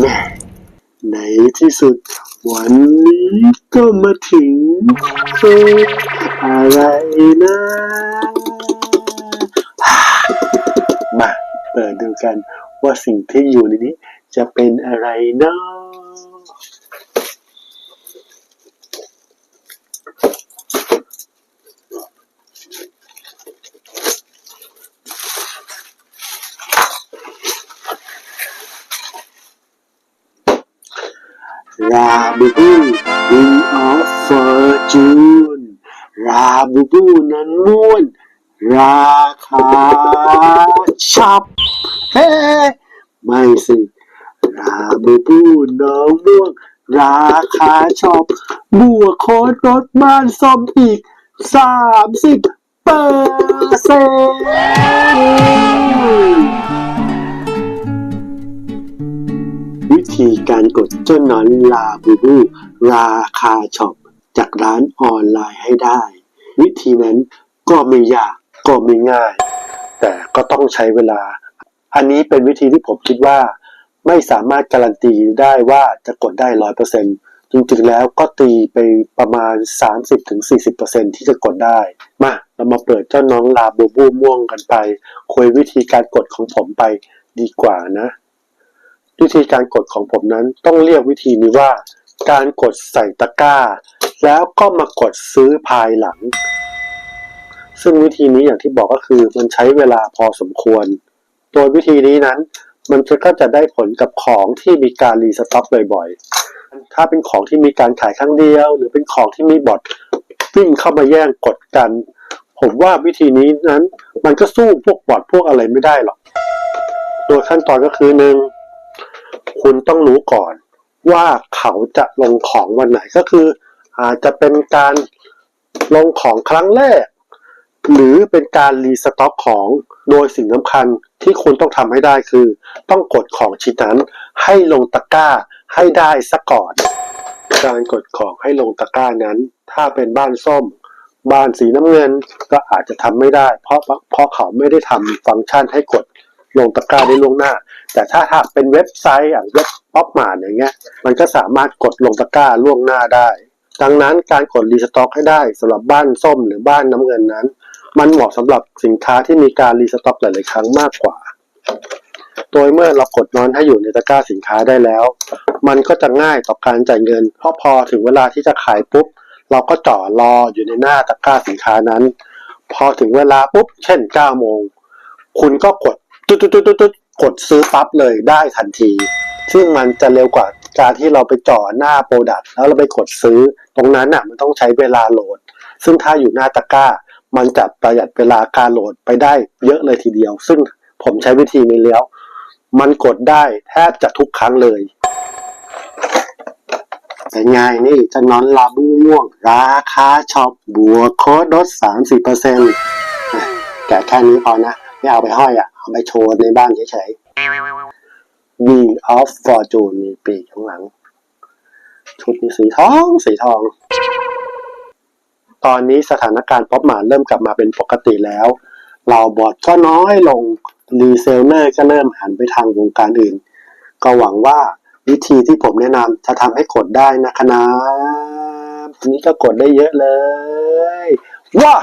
แม่ในที่สุด วันนี้ก็มาถึงเอออะไรนะมาเปิดดูกันว่าสิ่งที่อยู่ในนี้จะเป็นอะไรเนาะ ราบูบูวิงออฟฟอร์จูนราบูบูนั้นม่วนราคาชับเฮ้ไม่สิราบูบูน้องม่วงราคาชอบบวกโค้ดรถบ้านซ่อมอีกสามสิบเปอร์เซ็นต์ ธีการกดเจ้านอนลาบูบูราคาช็อปจากร้านออนไลน์ให้ได้ วิธีนั้นก็ไม่ยากก็ไม่ง่าย แต่ก็ต้องใช้เวลา อันนี้เป็นวิธีที่ผมคิดว่า ไม่สามารถการันตีได้ว่าจะกดได้ร้อยเปอร์เซ็นจริงๆแล้วก็ตีไปประมาณ 30-40%ที่จะกดได้ มาเรามาเปิดเจ้าน้องลาบูบูม่วงกันไป คุยวิธีการกดของผมไปดีกว่านะ วิธีการกดของผมนั้นต้องเรียกวิธีนี้ว่า การกดใส่ตะกร้า แล้วก็มากดซื้อภายหลัง ซึ่งวิธีนี้อย่างที่บอกก็คือมันใช้เวลาพอสมควร โดยวิธีนี้นั้น มันก็จะได้ผลกับของที่มีการรีสต็อกบ่อยๆ ถ้าเป็นของที่มีการขายครั้งเดียว หรือเป็นของที่มีบอทวิ่งเข้ามาแย่งกดกัน ผมว่าวิธีนี้นั้น มันก็สู้พวกบอทพวกอะไรไม่ได้หรอก โดยขั้นตอนก็คือหนึ่ง คุณต้องรู้ก่อนว่าเขาจะลงของวันไหนก็คือ อาจจะเป็นการลงของครั้งแรก หรือเป็นการรีสต็อกของโดยสิ่งสำคัญที่คุณต้องทำให้ได้คือ ต้องกดของชิ้นนั้น ให้ลงตะกร้าให้ได้ซะก่อน การกดของให้ลงตะกร้านั้น ถ้าเป็นบ้านส้ม บ้านสีน้ำเงินก็อาจจะทำไม่ได้ เพราะเพราะเขาไม่ได้ทำฟังก์ชันให้กด ลงตะกร้าได้ล่วงหน้า แต่ถ้าหากเป็นเว็บไซต์อย่างเว็บป๊อปมาอย่างเงี้ย มันก็สามารถกดลงตะกร้าล่วงหน้าได้ ดังนั้นการกดรีสต็อกให้ได้สำหรับบ้านส้มหรือบ้านน้ำเงินนั้น มันเหมาะสำหรับสินค้าที่มีการรีสต็อกหลาย ๆ ครั้งมากกว่า โดยเมื่อเรากดนอนให้อยู่ในตะกร้าสินค้าได้แล้ว มันก็จะง่ายต่อการจ่ายเงิน เพราะพอถึงเวลาที่จะขายปุ๊บ เราก็จ่อรออยู่ในหน้าตะกร้าสินค้านั้น พอถึงเวลาปุ๊บ เช่น9โมง คุณก็กด ตุ๊ดตุ๊ดตุ๊ดตุ๊ดกดซื้อปั๊บเลยได้ทันที ซึ่งมันจะเร็วกว่าการที่เราไปจ่อหน้าโปรดักต์แล้วเราไปกดซื้อ ตรงนั้นน่ะมันต้องใช้เวลาโหลด ซึ่งถ้าอยู่หน้าตะกร้า มันจะประหยัดเวลาการโหลดไปได้เยอะเลยทีเดียว ซึ่งผมใช้วิธีนี้แล้ว มันกดได้แทบจะทุกครั้งเลยเป็นไงนี่จะนอนลาบูม่วง ราคาช็อปบัวโค้ดลดสามสิบเปอร์เซ็นต์แกแค่นี้พอนะ ไม่เอาไปห้อยอะ เอาไปโชว์ในบ้านเฉยๆ Being of Fortune มีปีกข้างหลัง ชุดนี้สีทอง สีทอง ตอนนี้สถานการณ์ป๊อปมาเริ่มกลับมาเป็นปกติแล้วเหล่าบอดก็น้อยลงรีเซลเนอร์ก็เริ่มหันไปทางวงการอื่น ก็หวังว่าวิธีที่ผมแนะนำจะทำให้กดได้นะครับทีนี้ก็กดได้เยอะเลย ว้า